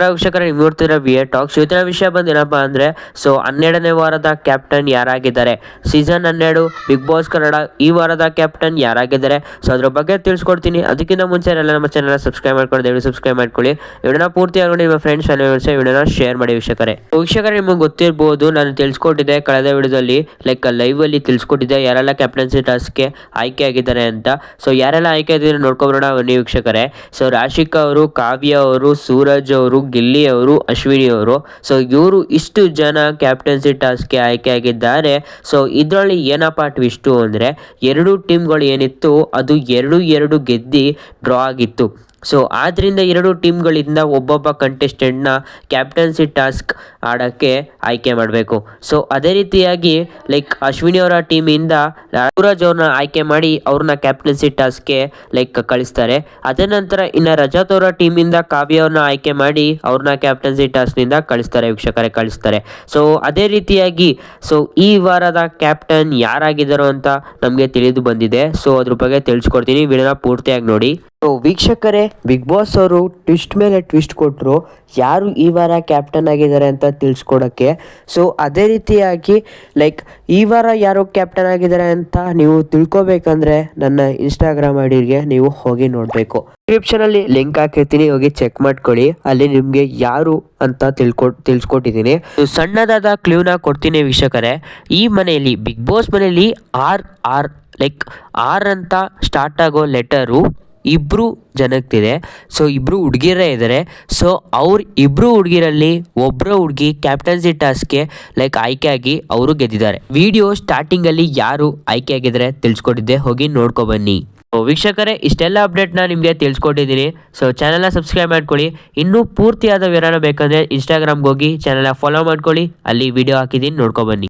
ವೀಕ್ಷಕರ, ನೀವು V A tax ಇದರ ವಿಷಯ ಬಂದೇನಪ್ಪ ಏನಪ್ಪ ಅಂದರೆ ಸೊ ಹನ್ನೆರಡನೇ ವಾರದ ಕ್ಯಾಪ್ಟನ್ ಯಾರಾಗಿದ್ದಾರೆ? ಸೀಸನ್ ಹನ್ನೆರಡು ಬಿಗ್ ಬಾಸ್ ಕನ್ನಡ ಈ ವಾರದ ಕ್ಯಾಪ್ಟನ್ ಯಾರಾಗಿದ್ದಾರೆ? ಸೊ ಅದ್ರ ಬಗ್ಗೆ ತಿಳಿಸ್ಕೊಡ್ತೀನಿ. ಅದಕ್ಕಿಂತ ಮುಂಚೆ ಎಲ್ಲ ನಮ್ಮ ಚಾನಲ್ ಸಬ್ಸ್ಕ್ರೈಬ್ ಮಾಡ್ಕೊಂಡು ದಯವಿಟ್ಟು ಸಬ್ಸ್ಕ್ರೈಬ್ ಮಾಡ್ಕೊಳ್ಳಿ. ವಿಡಿಯೋನ ಪೂರ್ತಿ ಆಗೋಣ ನಿಮ್ಮ ಫ್ರೆಂಡ್ಸ್ ಫ್ಯಾಮಿಲಿ ವಿಡಿಯೋನ ಶೇರ್ ಮಾಡಿ ವೀಕ್ಷಕರೇ. ವೀಕ್ಷಕರೇ, ನಿಮಗೆ ಗೊತ್ತಿರ್ಬೋದು, ನಾನು ತಿಳಿಸ್ಕೊಟ್ಟಿದ್ದೆ ಕಳೆದ ವಿಡಿಯೋದಲ್ಲಿ ಲೈಕ್ ಲೈವ್ ಅಲ್ಲಿ ತಿಳಿಸ್ಕೊಟ್ಟಿದ್ದೆ ಯಾರೆಲ್ಲ ಕ್ಯಾಪ್ಟನ್ಸಿ ಟಾಸ್ಕ್ಗೆ ಆಯ್ಕೆ ಆಗಿದ್ದಾರೆ ಅಂತ. ಸೊ ಯಾರೆಲ್ಲ ಆಯ್ಕೆ ಆಗಿದ್ದಾರೆ ನೋಡ್ಕೊಬರೋಣ ಬನ್ನಿ ವೀಕ್ಷಕರೇ. ಸೊ ರಾಶಿಕ್ ಅವರು, ಕಾವ್ಯ ಅವರು, ಸೂರಜ್ ಅವರು ಗಿಲ್ಲಿ ಅವರು ಅಶ್ವಿನಿ ಅವರು ಸೊ ಇವರು ಇಷ್ಟು ಜನ ಕ್ಯಾಪ್ಟನ್ಸಿ ಟಾಸ್ಕ್ಗೆ ಆಯ್ಕೆ ಆಗಿದ್ದಾರೆ. ಸೊ ಇದರಲ್ಲಿ ಏನಪ್ಪ ಟ್ವಿಸ್ಟು ಅಂದರೆ, ಎರಡು ಟೀಮ್ಗಳು ಏನಿತ್ತು, ಅದು ಎರಡು ಎರಡು ಗೆದ್ದಿ ಡ್ರಾ ಆಗಿತ್ತು. ಸೊ ಆದ್ದರಿಂದ ಎರಡು ಟೀಮ್ಗಳಿಂದ ಒಬ್ಬೊಬ್ಬ ಕಂಟೆಸ್ಟೆಂಟ್ನ ಕ್ಯಾಪ್ಟನ್ಸಿ ಟಾಸ್ಕ್ ಆಡೋಕ್ಕೆ ಆಯ್ಕೆ ಮಾಡಬೇಕು. ಸೊ ಅದೇ ರೀತಿಯಾಗಿ ಲೈಕ್ ಅಶ್ವಿನಿ ಅವರ ಟೀಮಿಂದ ಸೂರಜ್ ಅವ್ರನ್ನ ಆಯ್ಕೆ ಮಾಡಿ ಅವ್ರನ್ನ ಕ್ಯಾಪ್ಟನ್ಸಿ ಟಾಸ್ಕ್ಗೆ ಲೈಕ್ ಕಳಿಸ್ತಾರೆ. ಅದೇ ನಂತರ ಇನ್ನು ರಜತ್ ಅವರ ಟೀಮಿಂದ ಕಾವ್ಯ ಅವ್ರನ್ನ ಆಯ್ಕೆ ಮಾಡಿ ಅವ್ರನ್ನ ಕ್ಯಾಪ್ಟನ್ಸಿ ಟಾಸ್ಕ್ನಿಂದ ಕಳಿಸ್ತಾರೆ, ವೀಕ್ಷಕರೇ ಕಳಿಸ್ತಾರೆ. ಸೊ ಅದೇ ರೀತಿಯಾಗಿ ಸೊ ಈ ವಾರದ ಕ್ಯಾಪ್ಟನ್ ಯಾರಾಗಿದ್ದಾರೋ ಅಂತ ನಮಗೆ ತಿಳಿದು ಬಂದಿದೆ. ಸೊ ಅದ್ರ ಬಗ್ಗೆ ತಿಳಿಸ್ಕೊಡ್ತೀನಿ. ವಿಡಿಯೋನ ಪೂರ್ತಿಯಾಗಿ ನೋಡಿ. ವೀಕ್ಷಕರೇ ಬಿಗ್ ಬಾಸ್ ಅವರು ಟ್ವಿಸ್ಟ್ ಮೇಲೆ ಟ್ವಿಸ್ಟ್ ಕೊಟ್ಟರು ಯಾರು ಈ ವಾರ ಕ್ಯಾಪ್ಟನ್ ಆಗಿದ್ದಾರೆ ಅಂತ ತಿಳಿಸ್ಕೊಡೋಕ್ಕೆ ಸೊ ಅದೇ ರೀತಿಯಾಗಿ ಲೈಕ್ ಈ ವಾರ ಯಾರು ಕ್ಯಾಪ್ಟನ್ ಆಗಿದ್ದಾರೆ ಅಂತ ನೀವು ತಿಳ್ಕೊಬೇಕಂದ್ರೆ ನನ್ನ ಇನ್ಸ್ಟಾಗ್ರಾಮ್ ಐಡಿಗೆ ನೀವು ಹೋಗಿ ನೋಡಬೇಕು. ಡಿಸ್ಕ್ರಿಪ್ಷನಲ್ಲಿ ಲಿಂಕ್ ಹಾಕಿರ್ತೀನಿ, ಹೋಗಿ ಚೆಕ್ ಮಾಡ್ಕೊಳ್ಳಿ. ಅಲ್ಲಿ ನಿಮಗೆ ಯಾರು ಅಂತ ತಿಳ್ಕೊ, ತಿಳ್ಸ್ಕೊಟ್ಟಿದ್ದೀನಿ. ಸಣ್ಣದಾದ ಕ್ಲೂನ ಕೊಡ್ತೀನಿ ವೀಕ್ಷಕರೇ. ಈ ಮನೆಯಲ್ಲಿ ಬಿಗ್ ಬಾಸ್ ಮನೆಯಲ್ಲಿ ಆರ್ ಆರ್ ಲೈಕ್ ಆರ್ ಅಂತ ಸ್ಟಾರ್ಟ್ ಆಗೋ ಲೆಟರು ಇಬ್ಬರು ಜನಕ್ಕಿದೆ ಸೊ ಇಬ್ಬರು ಹುಡುಗಿರೇ ಇದ್ದಾರೆ ಸೊ ಅವ್ರು ಇಬ್ಬರು ಹುಡುಗಿರಲ್ಲಿ ಒಬ್ಬರ ಹುಡುಗಿ ಕ್ಯಾಪ್ಟನ್ಸಿ ಟಾಸ್ಕ್ಗೆ ಲೈಕ್ ಆಯ್ಕೆ ಆಗಿ ಅವರು ಗೆದ್ದಿದ್ದಾರೆ. ವಿಡಿಯೋ ಸ್ಟಾರ್ಟಿಂಗಲ್ಲಿ ಯಾರು ಆಯ್ಕೆ ಆಗಿದ್ದಾರೆ ತಿಳಿಸ್ಕೊಟ್ಟಿದ್ದೆ ಹೋಗಿ ನೋಡ್ಕೊ ಬನ್ನಿ. ವೀಕ್ಷಕರೇ, ಇಷ್ಟೆಲ್ಲ ಅಪ್ಡೇಟ್ನ ನಿಮಗೆ ತಿಳಿಸ್ಕೊಟ್ಟಿದ್ದೀನಿ ಸೊ ಚಾನಲ್ನ ಸಬ್ಸ್ಕ್ರೈಬ್ ಮಾಡ್ಕೊಳ್ಳಿ. ಇನ್ನೂ ಪೂರ್ತಿಯಾದ ವಿವರಣ ಬೇಕಂದರೆ ಇನ್ಸ್ಟಾಗ್ರಾಮ್ಗೆ ಹೋಗಿ ಚಾನಲ್ನ ಫಾಲೋ ಮಾಡ್ಕೊಳ್ಳಿ. ಅಲ್ಲಿ ವಿಡಿಯೋ ಹಾಕಿದ್ದೀನಿ ನೋಡ್ಕೊ ಬನ್ನಿ.